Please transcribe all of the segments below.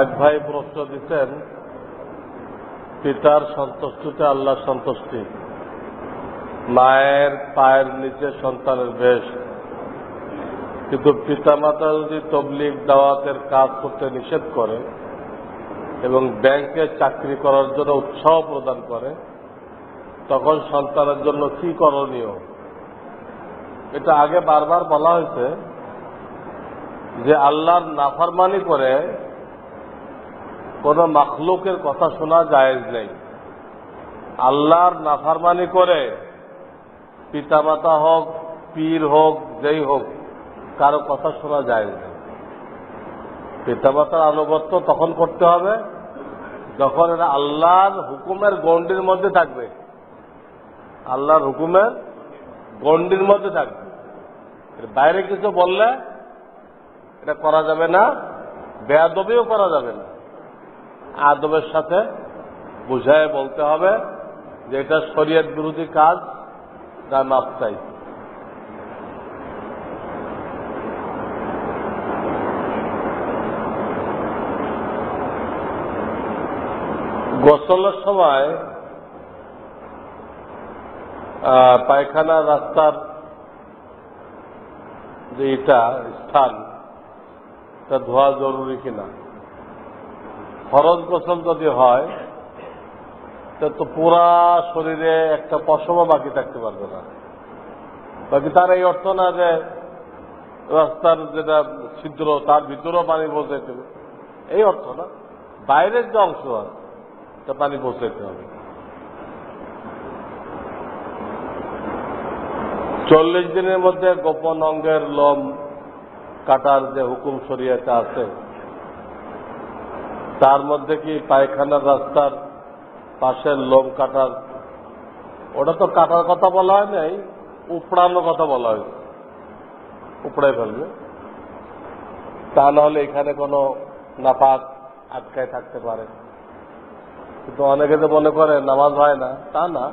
এক ভাই প্রশ্ন দিচ্ছেন পিতার সন্তুষ্টিতে আল্লাহ সন্তুষ্টি, মায়ের পায়ের নিচে সন্তানের বেশ। কিন্তু পিতামাতা যদি তবলিগ দাওয়াতের কাজ করতে নিষেধ করে এবং ব্যাংকে চাকরি করার জন্য উৎসাহ প্রদান করে, তখন সন্তানের জন্য কি করণীয়? এটা আগে বারবার বলা হয়েছে যে আল্লাহর নাফারমানি করে কোন মাখলুকের কথা শোনা জায়েজ নেই। আল্লাহর নাফারমানি করে পিতামাতা হোক, পীর হোক, যেই হোক, কারও কথা শোনা যায় না পিতামাতার আনুগত্য তখন করতে হবে যখন এরা আল্লাহর হুকুমের গণ্ডির মধ্যে থাকবে। আল্লাহর হুকুমের গণ্ডির মধ্যে থাকবে। বাইরে কিছু বললে এটা করা যাবে না, বেয়াদবিও করা যাবে না। আদবের সাথে বুঝায় বলতে হবে যে এটা শরীয়ত বিরোধী কাজ, যা মাপ চাই। গোসলের সময় পায়খানা রাস্তার যে এটা স্থান তা ধোয়া জরুরি কিনা? ফরজ গোসল যদি হয় তা তো পুরা শরীরে একটা পশমও বাকি থাকতে পারবে না। বাকি তার এই অর্থ না যে রাস্তার যেটা ছিদ্র, তার ভিতরেও পানি পৌঁছাইতে হবে। এই অর্থ না। বাইরের যে অংশ আছে তা পানি পৌঁছাইতে হবে। চল্লিশ দিনের মধ্যে গোপন অঙ্গের লোম কাটার যে হুকুম শরিয়াতে আছে, তার মধ্যে কি পায়খানার রাস্তার পাশের লোম কাটার, ওটা তো কাটার কথা বলা হয় নাই উপড়ানোর কথা বলা হয়েছে উপড়াই ফেলবে। তা নাহলে এখানে কোনো নাপাক আটকায় থাকতে পারে। কিন্তু অনেকে তো মনে করে নামাজ হয় না, তা না,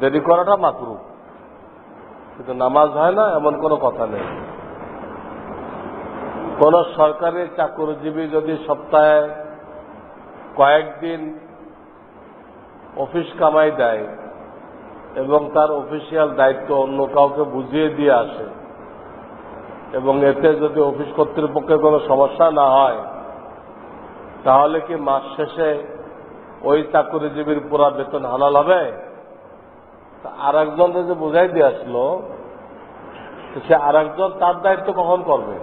দেরি করাটা মাকরু কিন্তু নামাজ হয় না, এমন কোনো কথা নেই। কোন সরকারি চাকরিজীবী যদি সপ্তাহে কয়েকদিন অফিস কামাই দেয় এবং তার অফিসিয়াল দায়িত্ব অন্য কাউকে বুঝিয়ে দিয়ে আসে এবং এতে যদি অফিস কর্তৃপক্ষের কোনো সমস্যা না হয়, তাহলে কি মাস শেষে ওই চাকরিজীবীর পুরা বেতন হালাল হবে? আর একজন যে বুঝাই দিয়ে আসলো সে আর একজন তার দায়িত্ব কখন করবে?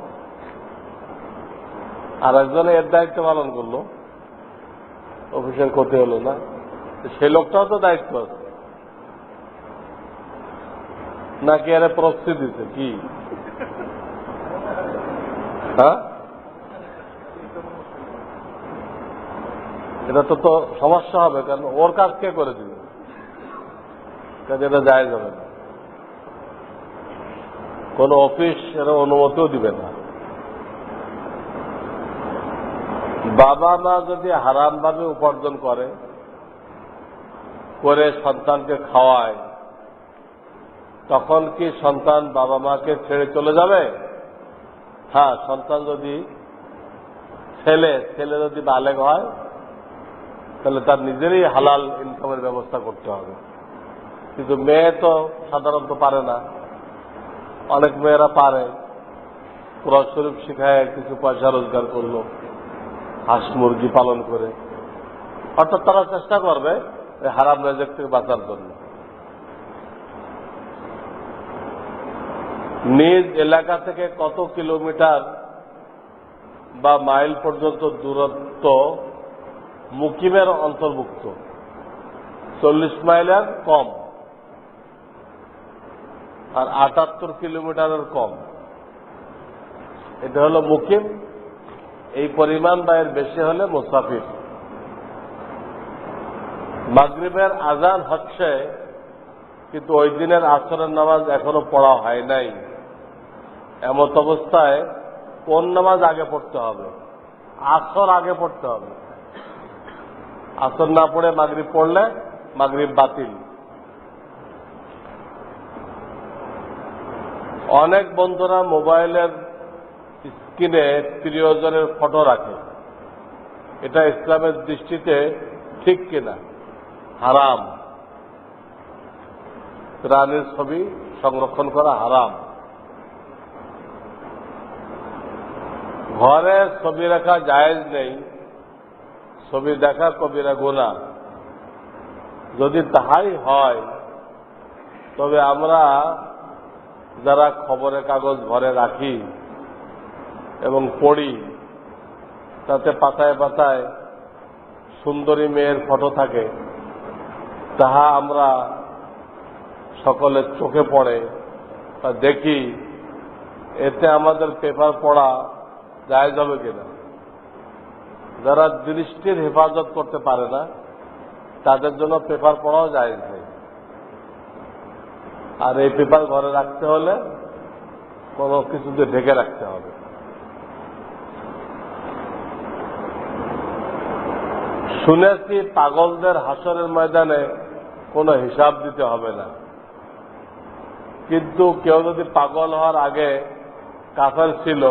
আর একজনে এর দায়িত্ব পালন করল। অফিসের ক্ষতি হলো না। সে লোকটাও তো দায়িত্ব আছে। নাকি আরে প্রস্তুতি দিতে কি? হ্যাঁ? এটা তো তো সমস্যা হবে, কারণ ওর কাজ কে করে দিবে? কাজে এটা যায় যাবে না। কোন অফিস এর অনুমতিও দিবে না। বাবা মা যদি হারামভাবে উপার্জন করে করে সন্তানকে খাওয়ায়, তখন কি সন্তান বাবা মাকে ছেড়ে চলে যাবে? হ্যাঁ সন্তান যদি ছেলে ছেলে যদি বালেগ হয়, তাহলে তার নিজেরই হালাল ইনকামের ব্যবস্থা করতে হবে। কিন্তু মেয়ে তো সাধারণত পারে না। অনেক মেয়েরা পারে। কোরআন শরীফ শিখায়, কিছু পয়সা রোজগার করল, হাঁস মুরগি পালন করে। অর্থাৎ তারা চেষ্টা করবে হারাম রেজেক থেকে বাঁচার জন্য। নিজ এলাকা থেকে কত কিলোমিটার বা মাইল পর্যন্ত দূরত্ব মুকিমের অন্তর্ভুক্ত? চল্লিশ মাইলের কম। আর আটাত্তর কিলোমিটারের কম। এটা হলো মুকিম। এই পরিমাণ বা এর বেশি হলে মুসাফির। মাগরিবের আজান হচ্ছে, কিন্তু ওই দিনের আসরের নামাজ এখনও পড়া হয় নাই। এমত অবস্থায় কোন নামাজ আগে পড়তে হবে? আসর আগে পড়তে হবে। আসর না পড়ে মাগরিব পড়লে মাগরিব বাতিল। অনেক বন্ধুরা মোবাইলের স্ক্রিনে প্রিয়জনের ফটো রাখে। এটা ইসলামের দৃষ্টিতে ঠিক কিনা? হারাম। প্রাণীর ছবি সংরক্ষণ করা হারাম। ঘরে ছবি রাখা জায়েজ নেই। ছবি দেখা কবিরা গোনা যদি তাহাই হয়, তবে আমরা যারা খবরের কাগজ ঘরে রাখি এবং পড়ি, তাতে পাতায় পাতায় সুন্দরী মেয়ের ফটো থাকে, তাহা আমরা সকলের চোখে পড়ে তা দেখি, এতে আমাদের পেপার পড়া যায় যাবে কিনা? যারা দৃষ্টির হেফাজত করতে পারে না, তাদের জন্য পেপার পড়াও যায় নেই আর এই পেপার ঘরে রাখতে হলে কোনো কিছু দিয়ে ঢেকে রাখতে হবে। শুনেছি পাগলদের হাসরের ময়দানে কোনো হিসাব দিতে হবে না। কিন্তু কেউ যদি পাগল হওয়ার আগে কাফের ছিল,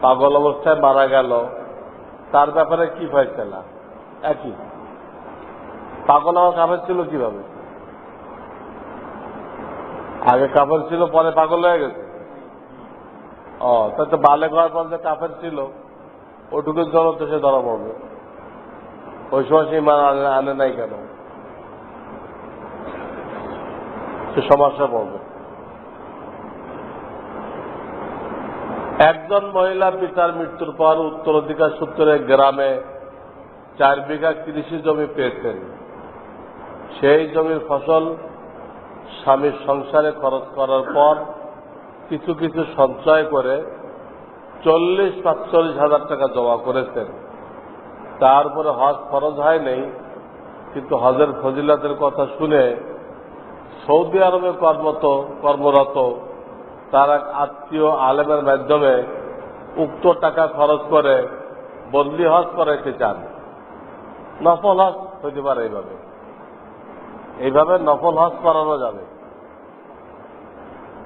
পাগল অবস্থায় মারা গেল, তার ব্যাপারে কি ফয়সলা? একই। পাগল হওয়ার কাফের ছিল কীভাবে? আগে কাফের ছিল, পরে পাগল হয়ে গেছে। ও, তা তো বালে হওয়ার পর যে কাফের ছিল। ওটুকুর জন্য তো সে ধরা পড়বে। ওই সময় সে ইমান আনে নাই কেন? সে সমস্যা পড়বে। একজন মহিলা পিতার মৃত্যুর পর উত্তরাধিকার সূত্রে গ্রামে চার বিঘা কৃষি জমি পেয়েছেন। সেই জমির ফসল স্বামীর সংসারে খরচ করার পর কিছু কিছু সঞ্চয় করে চল্লিশ, পাঁচচল্লিশ হাজার টাকা জমা করেছেন। তারপরে হজ ফরজ হয় নেই, কিন্তু হজের ফজিলাতের কথা শুনে সৌদি আরবে কর্মত, কর্মরত তার এক আত্মীয় আলেমের মাধ্যমে উক্ত টাকা খরচ করে বদলি হজ করাইতে চান। নফল হজ হইতে পারে এইভাবে। এইভাবে নফল হজ করানো যাবে।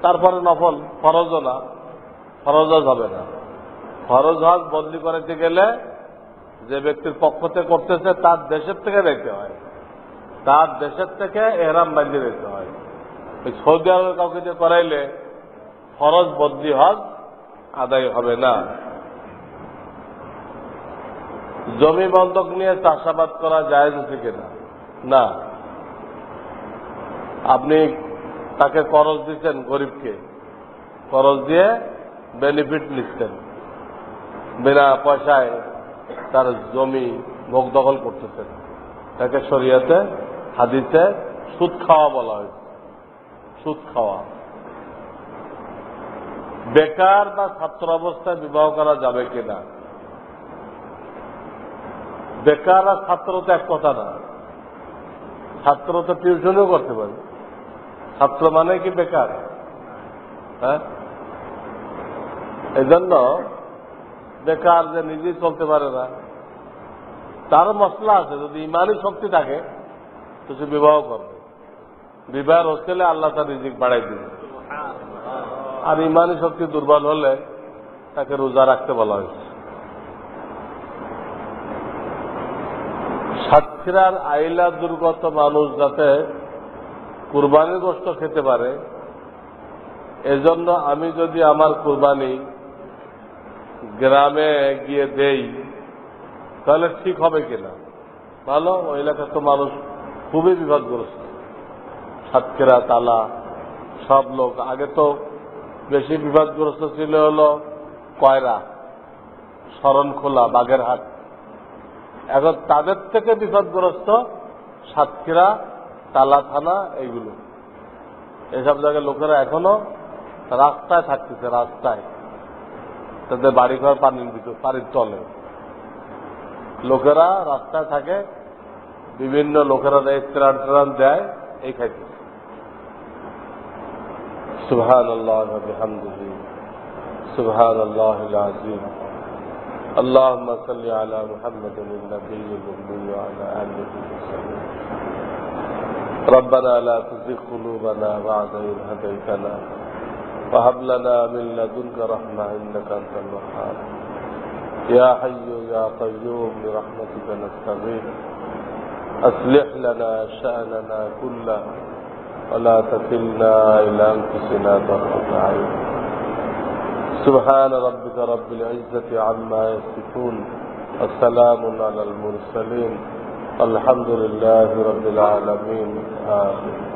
তারপরে নফল ফরজও না, ফরজও যাবে না। ফরজ হজ বদলি করাইতে গেলে যে ব্যক্তির পক্ষ থেকে করতেছে, তার দেশের থেকে দেখতে হয়। তার দেশের থেকে এহরাম বাঁধিয়ে দিতে হয়। সৌদি আরবের কাউকে দিয়ে করাইলে ফরজ বদলি হজ আদায় হবে না। জমি বন্ধক নিয়ে চাষাবাদ করা যায় না। আপনি তাকে করজ দিচ্ছেন গরিবকে। করজ দিয়ে বেনিফিট নিচ্ছেন। বিনা পয়সায় তার জমি ভোগ দখল করতেছেন। তাকে শরীয়তে হাদিতে সুদ খাওয়া বলা হয়েছে। সুদ খাওয়া। বেকার বা ছাত্র অবস্থায় বিবাহ করা যাবে কিনা? বেকার আর ছাত্র তো এক কথা না। ছাত্র তো টিউশনও করতে পারে। ছাত্র মানে কি বেকার? হ্যাঁ? এই জন্য বেকার যে নিজেই চলতে পারে না। তার মশলা আছে, যদি ইমানই শক্তি থাকে, তো সে বিবাহ করবে। বিবাহের হোস্টেলে আল্লাহ তার রিজিক বাড়াই দিবে। আর ইমানি শক্তি দুর্বল হলে তাকে রোজা রাখতে বলা হয়েছে। সাতক্ষীরার আইলা দুর্গত মানুষ যাতে কুরবানির গোষ্ঠ খেতে পারে, এজন্য আমি যদি আমার কুরবানি গ্রামে গিয়ে দেই, তাহলে ঠিক হবে কিনা? ভালো ওই এলাকার তো মানুষ খুবই বিপদগ্রস্ত। সাতক্ষীরা, তালা, সব লোক। আগে তো বেশি বিপদগ্রস্ত ছিল হলো কয়রা, শরণখোলা, বাগেরহাট। এখন তাদের থেকে বিপদগ্রস্ত সাতক্ষীরা তালা থানা এইগুলো এসব জায়গায় লোকেরা এখনো রাস্তায় থাকতেছে রাস্তায় তাদের বাড়িঘর পানির ভিতর পানির তলে লোকেরা রাস্তায় থাকে বিভিন্ন লোকেরা দেয় ত্রাণ ত্রাণ দেয় এই খাইতে سبحان الله وبحمده سبحان الله العظيم اللهم صل على محمد النبي الأمي وعلى آله وسلم ربنا لا تزغ قلوبنا بعد إذ هديتنا وهب لنا من لدنك رحمة إنك أنت الوهاب. يا حي يا قيوم برحمتك نستغيث. أصلح لنا شأننا كله ولا تكلنا إلى أنفسنا طرفة عين. سبحان ربك رب العزة عما يصفون السلام على المرسلين. الحمد لله رب العالمين. آمين.